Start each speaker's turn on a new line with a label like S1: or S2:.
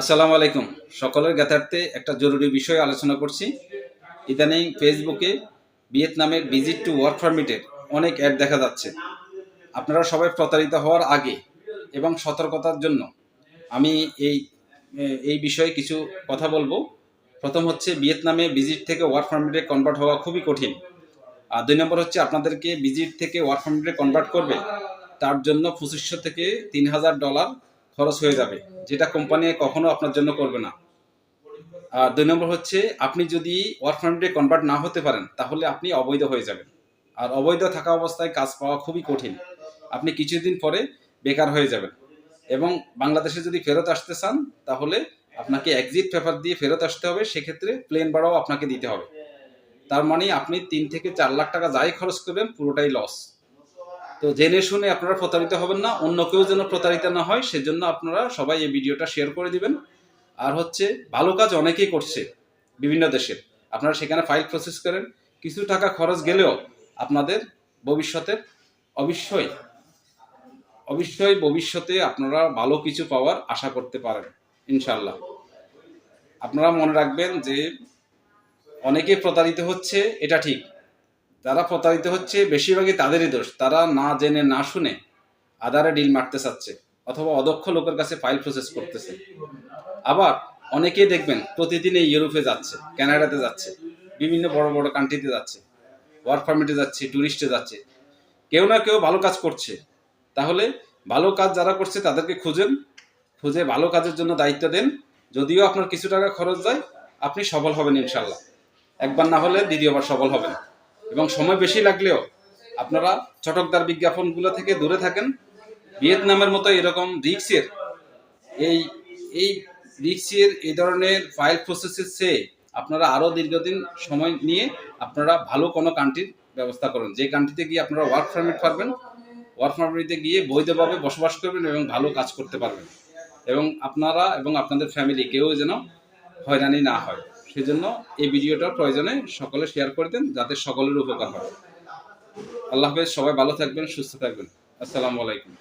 S1: আসসালামু আলাইকুম। সকলের জ্ঞাতার্থে একটা জরুরি বিষয় আলোচনা করছি। ইদানিং ফেসবুকে ভিয়েতনামের ভিজিট টু ওয়ার্ক পারমিটের অনেক অ্যাড দেখা যাচ্ছে। আপনারা সবাই প্রতারিত হওয়ার আগে এবং সতর্কতার জন্য আমি এই এই বিষয়ে কিছু কথা বলব। প্রথম হচ্ছে ভিয়েতনামে ভিজিট থেকে ওয়ার্ক পারমিটে কনভার্ট হওয়া খুবই কঠিন। আর দুই নম্বর হচ্ছে আপনাদেরকে ভিজিট থেকে ওয়ার্ক পারমিটে কনভার্ট করবে, তার জন্য পঁচিশশো থেকে তিন হাজার ডলার খরচ হয়ে যাবে, যেটা কোম্পানি কখনো আপনার জন্য করবে না। আর দুই নম্বর হচ্ছে, আপনি যদি ওয়ার্ক পারমিটে কনভার্ট না হতে পারেন, তাহলে আপনি অবৈধ হয়ে যাবেন। আর অবৈধ থাকা অবস্থায় কাজ পাওয়া খুবই কঠিন। আপনি কিছুদিন পরে বেকার হয়ে যাবেন। এবং বাংলাদেশে যদি ফেরত আসতে চান, তাহলে আপনাকে এক্সিট পেপার দিয়ে ফেরত আসতে হবে। সেক্ষেত্রে প্লেন ভাড়াও আপনাকে দিতে হবে। তার মানে আপনি তিন থেকে চার লাখ টাকা যাই খরচ করবেন, পুরোটাই লস তো জেনে শুনে আপনারা প্রতারিত হবেন না, অন্য কেউ যেন প্রতারিত না হয়, সেজন্য আপনারা সবাই এই ভিডিওটা শেয়ার করে দিবেন। আর হচ্ছে, ভালো কাজ অনেকেই করছে বিভিন্ন দেশের। আপনারা সেখানে ফাইল প্রসেস করেন। কিছু টাকা খরচ গেলেও আপনাদের ভবিষ্যতের অবশ্যই অবশ্যই ভবিষ্যতে আপনারা ভালো কিছু পাওয়ার আশা করতে পারেন ইনশাল্লাহ আপনারা মনে রাখবেন যে অনেকে প্রতারিত হচ্ছে, এটা ঠিক। যারা প্রতারিত হচ্ছে, বেশিরভাগই তাদেরই দোষ। তারা না জেনে, না শুনে আধারে ডিল মারতে চাচ্ছে অথবা অদক্ষ লোকের কাছে ফাইল প্রসেস করতেছে। আবার অনেকেই দেখবেন প্রতিদিন ইউরোপে যাচ্ছে ক্যানাডাতে যাচ্ছে, বিভিন্ন বড় বড় কান্ট্রিতে যাচ্ছে ওয়ার্ক পারমিটে যাচ্ছে ট্যুরিস্টে যাচ্ছে। কেউ না কেউ ভালো কাজ করছে। তাহলে ভালো কাজ যারা করছে তাদেরকে খুঁজেন, খুঁজে ভালো কাজের জন্য দায়িত্ব দেন। যদিও আপনার কিছু টাকা খরচ যায়, আপনি সফল হবেন ইনশাল্লাহ একবার না হলে দ্বিতীয়বার সফল হবেন। এবং সময় বেশি লাগলেও আপনারা চটকদার বিজ্ঞাপনগুলো থেকে দূরে থাকেন। ভিয়েতনামের মতো এরকম রিক্সের এই এই রিক্সের এই ধরনের ফাইল প্রসেসের চেয়ে আপনারা আরও দীর্ঘদিন সময় নিয়ে আপনারা ভালো কোনো কান্ট্রির ব্যবস্থা করুন। যে কান্ট্রিতে গিয়ে আপনারা ওয়ার্ক পারমিট পারবেন ওয়ার্ক পারমিটে গিয়ে বৈধভাবে বসবাস করবেন এবং ভালো কাজ করতে পারবেন। এবং আপনারা এবং আপনাদের ফ্যামিলি কেউ যেন হয়রানি না হয়। সেজন্য এই ভিডিওটা প্রয়োজনে সকলে শেয়ার করে দেন, যাতে সকলের উপকার হয়। আল্লাহ হাফেজ, সবাই ভালো থাকবেন, সুস্থ থাকবেন। আসসালামু আলাইকুম।